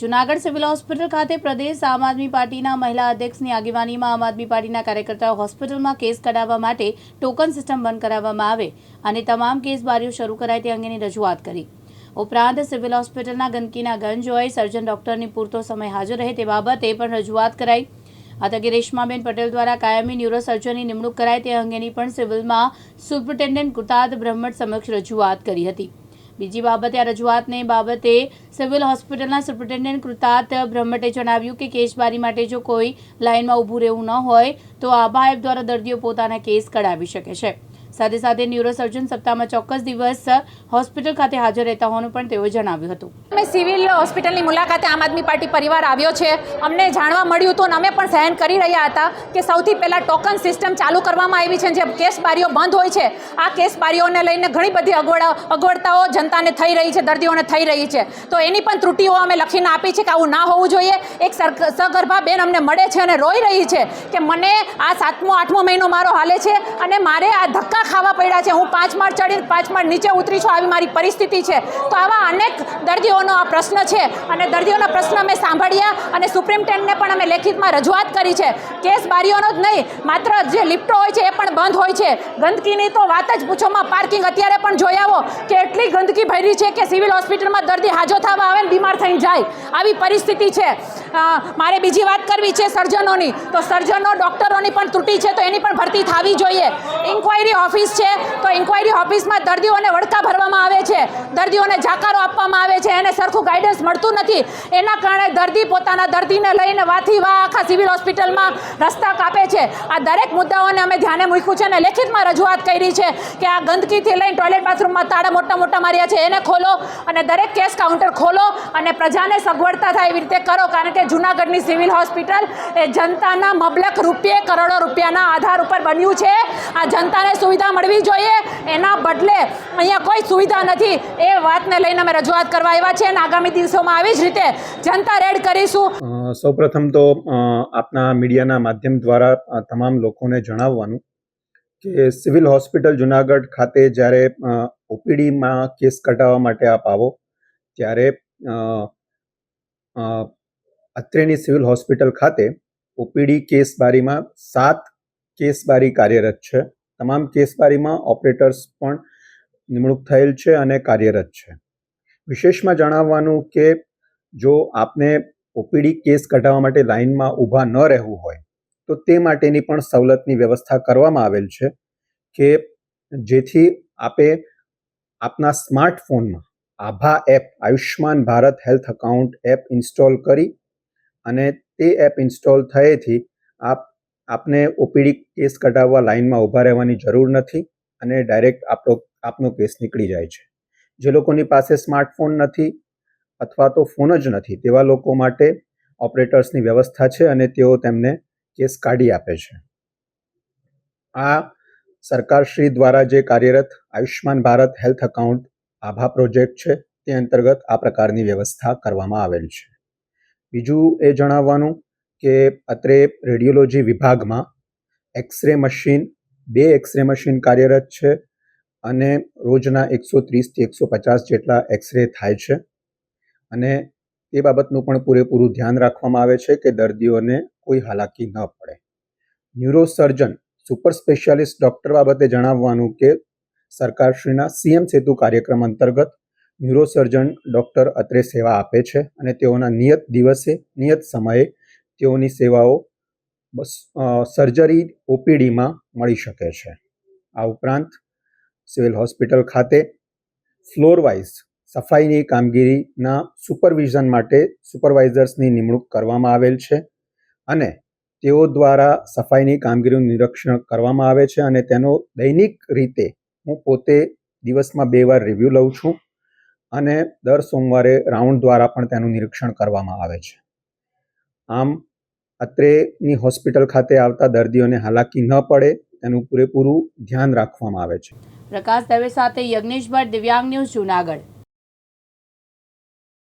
Junagadh civil hospital ખાતે પ્રદેશ આમ આદમી પાર્ટીના મહિલા અધ્યક્ષની આગેવાનીમાં આમ આદમી પાર્ટીના કાર્યકર્તાઓ હોસ્પિટલમાં કેસ કઢાવવા માટે ટોકન સિસ્ટમ બંધ કરાવવામાં આવે અને તમામ કેસ બારીઓ શરૂ કરાય તે અંગેની રજૂઆત કરી. ઉપરાંત સિવિલ હોસ્પિટલના ગંદકીના ગંજ હોય, સર્જન ડોક્ટરની પૂરતો સમય હાજર રહે તે બાબતે પણ રજૂઆત કરાઈ. આ તકે રેશમાબેન પટેલ દ્વારા કાયમી ન્યુરોસર્જનની નિમણૂક કરાય તે અંગેની પણ સિવિલમાં સુપ્રિન્ટેન્ડન્ટ કૃતાર્થ બ્રહ્મટ સમક્ષ રજૂઆત કરી હતી. બીજી બાબતે આ રજૂઆતને બાબતે સિવિલ હોસ્પિટલના સુપ્રિન્ટેન્ડન્ટ કૃતાર્થ બ્રહ્મટે જણાવ્યું કે કેસબારી માટે જો કોઈ લાઇનમાં ઊભું રહેવું ન હોય, તો આભા એપ દ્વારા દર્દીઓ પોતાના કેસ કઢાવી શકે છે. સાથે સાથે ન્યુરોસર્જન સપ્તાહમાં ચોક્કસ દિવસ હોસ્પિટલ ખાતે હાજર રહેતા હોવાનું પણ તેઓએ જણાવ્યું હતું. અમે સિવિલ હોસ્પિટલની મુલાકાતે આમ આદમી પાર્ટી પરિવાર આવ્યો છે. અમને જાણવા મળ્યું હતું અને અમે પણ સહન કરી રહ્યા હતા કે સૌથી પહેલાં ટોકન સિસ્ટમ ચાલુ કરવામાં આવી છે જે કેસ બારીઓ બંધ હોય છે, આ કેસ બારીઓને લઈને ઘણી બધી અગવડ, અગવડતાઓ જનતાને થઈ રહી છે, દર્દીઓને થઈ રહી છે. તો એની પણ ત્રુટીઓ અમે લખીને આપી છે કે આવું ના હોવું જોઈએ. એક સગર્ભા બેન અમને મળે છે અને રોઈ રહી છે કે મને આ સાતમો, આઠમો મહિનો મારો હાલે છે અને મારે આ ધક્કા ખાવા પડ્યા છે. હું પાંચ માળ ચડીને પાંચ માળ નીચે ઉતરી છું. આવી મારી પરિસ્થિતિ છે. તો આવા અનેક દર્દીઓનો આ પ્રશ્ન છે. અને દર્દીઓના પ્રશ્ન અમે સાંભળ્યા અને સુપ્રીમટેન્ડને પણ અમે લેખિતમાં રજૂઆત કરી છે. કેસ બારીઓનો જ નહીં, માત્ર જે લિફ્ટો હોય છે એ પણ બંધ હોય છે. ગંદકીની તો વાત જ પૂછોમાં પાર્કિંગ અત્યારે પણ જોઈ આવો કે એટલી ગંદકી ભરી છે કે સિવિલ હોસ્પિટલમાં દર્દી હાજો થવા આવે ને બીમાર થઈને જાય. આવી પરિસ્થિતિ છે. મારે બીજી વાત કરવી છે સર્જનોની. તો સર્જનો, ડૉક્ટરોની પણ ત્રુટી છે તો એની પણ ભરતી થવી જોઈએ. ઇન્ક્વાયરી ઓફિસ છે, તો ઇન્ક્વાયરી ઓફિસમાં દર્દીઓને વળકા ભરવામાં આવે છે. દર્દીઓને જાકારો આપવામાં આવે છે, એને સરખું ગાઈડન્સ મળતું નથી. એના કારણે દર્દી પોતાના દર્દીને લઈને વાથી વા આખા સિવિલ હોસ્પિટલમાં રસ્તા કાપે છે. આ દરેક મુદ્દાઓને અમે ધ્યાને મૂક્યું છે અને લેખિતમાં રજૂઆત કરી છે કે આ ગંદકીથી લઈને ટોયલેટ બાથરૂમમાં તાળા મોટા મોટા માર્યા છે, એને ખોલો અને દરેક કેસ કાઉન્ટર ખોલો અને પ્રજાને સગવડતા થાય એવી રીતે કરો, કારણ કે જૂનાગઢની સિવિલ હોસ્પિટલ એ જનતાના મબલક રૂપિયે કરોડો રૂપિયાના આધાર ઉપર બન્યું છે. આ જનતાને સુવિધા મળવી જોઈએ. એના બદલે અહીંયા કોઈ સુવિધા નથી. એ વાતને લઈને અમે રજૂઆત કરવા આવ્યા છે અને આગામી દિવસોમાં આવી જ રીતે જનતા રેડ કરીશું. સૌપ્રથમ તો આપના મીડિયાના માધ્યમ દ્વારા તમામ લોકોને જણાવવાનું કે સિવિલ હોસ્પિટલ જુનાગઢ ખાતે જ્યારે ઓપીડીમાં કેસ કઢાવવા માટે આપ આવો, ત્યારે અત્રેની સિવિલ હોસ્પિટલ ખાતે ઓપીડી કેસ બારીમાં સાત કેસ બારી કાર્યરત છે. તમામ કેસબારીમાં ઓપરેટર્સ પણ નિમણૂક થયેલ છે અને કાર્યરત છે. વિશેષમાં જણાવવાનું કે જો આપને ઓપીડી કેસ કઢાવવા માટે લાઇનમાં ઊભા ન રહેવું હોય, તો તે માટેની પણ સવલતની વ્યવસ્થા કરવામાં આવેલ છે કે જેથી આપે આપના સ્માર્ટફોનમાં આભા app Ayushman Bharat health account app install કરી અને તે એપ ઇન્સ્ટોલ થયેથી આપ આપને ઓપીડી કેસ કઢાવવા લાઇનમાં ઊભા રહેવાની જરૂર નથી અને ડાયરેક્ટ આપણો આપનો કેસ નીકળી જાય છે. જે લોકોની પાસે સ્માર્ટફોન નથી અથવા તો ફોન જ નથી, તેવા લોકો માટે ઓપરેટર્સની વ્યવસ્થા છે અને તેઓ તેમને કેસ કાઢી આપે છે. આ સરકારશ્રી દ્વારા જે કાર્યરત આયુષ્માન ભારત હેલ્થ એકાઉન્ટ આભા પ્રોજેક્ટ છે, તે અંતર્ગત આ પ્રકારની વ્યવસ્થા કરવામાં આવેલ છે. બીજું એ જણાવવાનું કે અત્રે રેડિયોલોજી વિભાગમાં એક્સરે મશીન, બે એક્સરે મશીન કાર્યરત છે અને રોજના એકસો ત્રીસથી એકસો પચાસ જેટલા એક્સરે થાય છે. અને એ બાબતનું પણ પૂરેપૂરું ધ્યાન રાખવામાં આવે છે કે દર્દીઓને કોઈ હાલાકી ન પડે. ન્યુરોસર્જન, સુપર સ્પેશિયાલિસ્ટ ડૉક્ટર બાબતે જણાવવાનું કે સરકારશ્રીના સીએમ સેતુ કાર્યક્રમ અંતર્ગત ન્યુરોસર્જન ડૉક્ટર અત્રે સેવા આપે છે અને તેઓના નિયત દિવસે, નિયત સમયે તેઓની સેવાઓ સર્જરી ઓપીડીમાં મળી શકે છે. આ ઉપરાંત સિવિલ હોસ્પિટલ ખાતે ફ્લોર વાઇઝ સફાઈની કામગીરીના સુપરવિઝન માટે સુપરવાઇઝર્સની નિમણૂક કરવામાં આવેલ છે અને તેઓ દ્વારા સફાઈની કામગીરીનું નિરીક્ષણ કરવામાં આવે છે અને તેનો દૈનિક રીતે હું પોતે દિવસમાં બે વાર રિવ્યૂ લઉં છું અને દર સોમવારે રાઉન્ડ દ્વારા પણ તેનું નિરીક્ષણ કરવામાં આવે છે. આમ અત્રેની હોસ્પિટલ ખાતે આવતા દર્દીઓને હાલાકી ન પડે, તેનું પૂરેપૂરું ધ્યાન રાખવામાં આવે છે. પ્રકાશ દવે સાથે યજ્ઞેશ ભટ્ટ દિવ્યાંગ ન્યૂઝ જુનાગઢ.